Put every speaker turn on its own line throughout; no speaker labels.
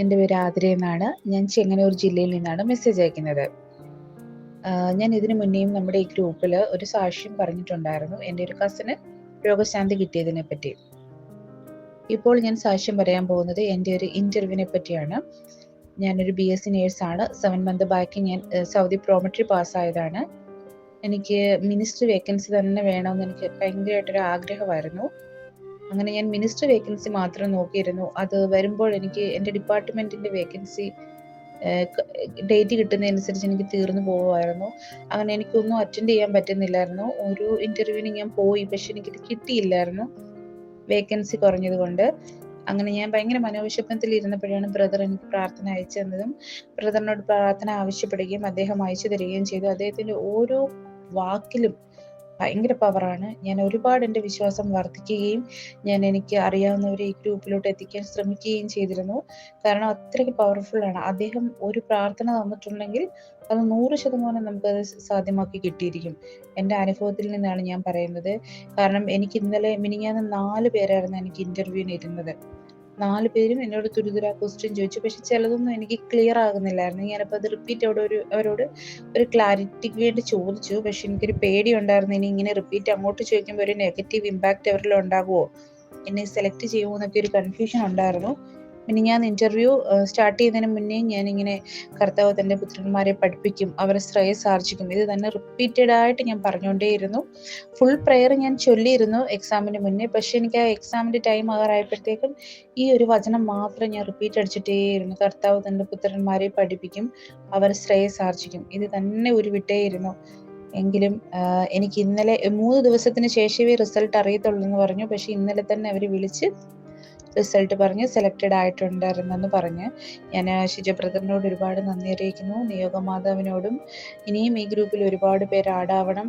എന്റെ പേര് ആതിര എന്നാണ് ഞാൻ ചെങ്ങന്നൂർ ജില്ലയിൽ നിന്നാണ് മെസ്സേജ് അയക്കുന്നത്. ഞാൻ ഇതിനു മുന്നേയും നമ്മുടെ ഈ ഗ്രൂപ്പിൽ ഒരു സാക്ഷ്യം പറഞ്ഞിട്ടുണ്ടായിരുന്നു. എന്റെ ഒരു കസിന് രോഗശാന്തി കിട്ടിയതിനെ പറ്റി. ഇപ്പോൾ ഞാൻ സാക്ഷ്യം പറയാൻ പോകുന്നത് എന്റെ ഒരു ഇന്റർവ്യൂവിനെ പറ്റിയാണ്. ഞാനൊരു ബി എസ് സി നേഴ്സാണ് സെവൻ മന്ത് ബാക്കി ഞാൻ സൗദി പ്രോമട്രി പാസ്സായതാണ് എനിക്ക് മിനിസ്റ്റർ വേക്കൻസി തന്നെ വേണമെന്ന് എനിക്ക് ഭയങ്കരമായിട്ടൊരു ആഗ്രഹമായിരുന്നു. അങ്ങനെ ഞാൻ മിനിസ്റ്റർ വേക്കൻസി മാത്രം നോക്കിയിരുന്നു. അത് വരുമ്പോൾ എനിക്ക് എന്റെ ഡിപ്പാർട്ട്മെന്റിന്റെ വേക്കൻസി ഡേറ്റ് കിട്ടുന്നതനുസരിച്ച് എനിക്ക് തീർന്നു പോകുമായിരുന്നു അങ്ങനെ എനിക്കൊന്നും അറ്റൻഡ് ചെയ്യാൻ പറ്റുന്നില്ലായിരുന്നു. ഒരു ഇന്റർവ്യൂവിന് ഞാൻ പോയി പക്ഷെ എനിക്കിത് കിട്ടിയില്ലായിരുന്നു. വേക്കൻസി കുറഞ്ഞതുകൊണ്ട്. അങ്ങനെ ഞാൻ ഭയങ്കര മനോവിഷമത്തിൽ ഇരുന്നപ്പോഴാണ് ബ്രദർ എനിക്ക് പ്രാർത്ഥന അയച്ചു തന്നതും ബ്രദറിനോട് പ്രാർത്ഥന ആവശ്യപ്പെടുകയും അദ്ദേഹം അയച്ചു തരികയും ചെയ്തു. അദ്ദേഹത്തിന്റെ ഓരോ വാക്കിലും ഭയങ്കര പവറാണ് ഞാൻ ഒരുപാട് എന്റെ വിശ്വാസം വർദ്ധിക്കുകയും ഞാൻ എനിക്ക് അറിയാവുന്നവരെ ഈ ഗ്രൂപ്പിലോട്ട് എത്തിക്കാൻ ശ്രമിക്കുകയും ചെയ്തിരുന്നു. കാരണം അത്രയ്ക്ക് ആണ്. അദ്ദേഹം ഒരു പ്രാർത്ഥന തന്നിട്ടുണ്ടെങ്കിൽ അത് നൂറ് ശതമാനം നമുക്കത് സാധ്യമാക്കി കിട്ടിയിരിക്കും. എന്റെ അനുഭവത്തിൽ നിന്നാണ് ഞാൻ പറയുന്നത്. കാരണം എനിക്ക് ഇന്നലെ മിനിഞ്ഞാന്ന് നാല് പേരായിരുന്നു എനിക്ക് ഇന്റർവ്യൂവിന് ഇരുന്നത്. നാല് പേരും എന്നോട് തുരിതുരാ ക്വസ്റ്റ്യൻ ചോദിച്ചു. പക്ഷെ ചിലതൊന്നും എനിക്ക് ക്ലിയർ ആകുന്നില്ലായിരുന്നു. ഞാനപ്പോൾ അത് റിപ്പീറ്റ് അവിടെ ഒരു അവരോട് ഒരു ക്ലാരിറ്റിക്ക് വേണ്ടി ചോദിച്ചു. പക്ഷെ എനിക്കൊരു പേടി ഉണ്ടായിരുന്നു. ഇനി ഇങ്ങനെ റിപ്പീറ്റ് അങ്ങോട്ട് ചോദിക്കുമ്പോൾ ഒരു നെഗറ്റീവ് ഇമ്പാക്റ്റ് അവരിൽ ഉണ്ടാകുമോ എന്നെ സെലക്ട് ചെയ്യുമോ എന്നൊക്കെ ഒരു കൺഫ്യൂഷൻ ഉണ്ടായിരുന്നു. പിന്നെ ഞാൻ ഇന്റർവ്യൂ സ്റ്റാർട്ട് ചെയ്യുന്നതിന് മുന്നേ ഞാനിങ്ങനെ കർത്താവ് തന്റെ പുത്രന്മാരെ പഠിപ്പിക്കും അവരെ ശ്രേയസ് ആർജിക്കും. ഇത് തന്നെ റിപ്പീറ്റഡ് ആയിട്ട് ഞാൻ പറഞ്ഞുകൊണ്ടേയിരുന്നു. ഫുൾ പ്രെയർ ഞാൻ ചൊല്ലിയിരുന്നു എക്സാമിന് മുന്നേ. പക്ഷെ എനിക്ക് ആ എക്സാമിന്റെ ടൈം ആകാറായപ്പോഴത്തേക്കും ഈ ഒരു വചനം മാത്രം ഞാൻ റിപ്പീറ്റ് അടിച്ചിട്ടേയിരുന്നു. കർത്താവ് തന്റെ പുത്രന്മാരെ പഠിപ്പിക്കും അവർ ശ്രേയസ് ആർജിക്കും. ഇത് തന്നെ ഉരുവിട്ടേയിരുന്നു എങ്കിലും എനിക്ക് ഇന്നലെ മൂന്ന് ദിവസത്തിന് ശേഷമേ റിസൾട്ട് അറിയത്തുള്ളൂ എന്ന് പറഞ്ഞു. പക്ഷെ ഇന്നലെ തന്നെ അവർ വിളിച്ച് റിസൾട്ട് പറഞ്ഞ് സെലക്റ്റഡ് ആയിട്ടുണ്ടായിരുന്നെന്ന് പറഞ്ഞ്. ഞാൻ ഷിജ ബ്രദറിനോട് ഒരുപാട് നന്ദി അറിയിക്കുന്നു. നിയോഗമാതാവിനോടും ഇനിയും ഈ ഗ്രൂപ്പിൽ ഒരുപാട് പേര് ആടാവണം.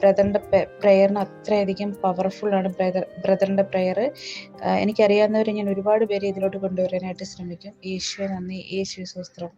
ബ്രദറിന്റെ പ്രെയറിന് അത്രയധികം പവർഫുൾ ആണ് ബ്രദർ ബ്രദറിന്റെ പ്രെയർ എനിക്കറിയാവുന്നവരെ ഞാൻ ഒരുപാട് പേര് ഇതിലോട്ട് കൊണ്ടുവരാനായിട്ട് ശ്രമിക്കും. യേശുവെ നന്ദി. യേശു സ്വസ്ത്രം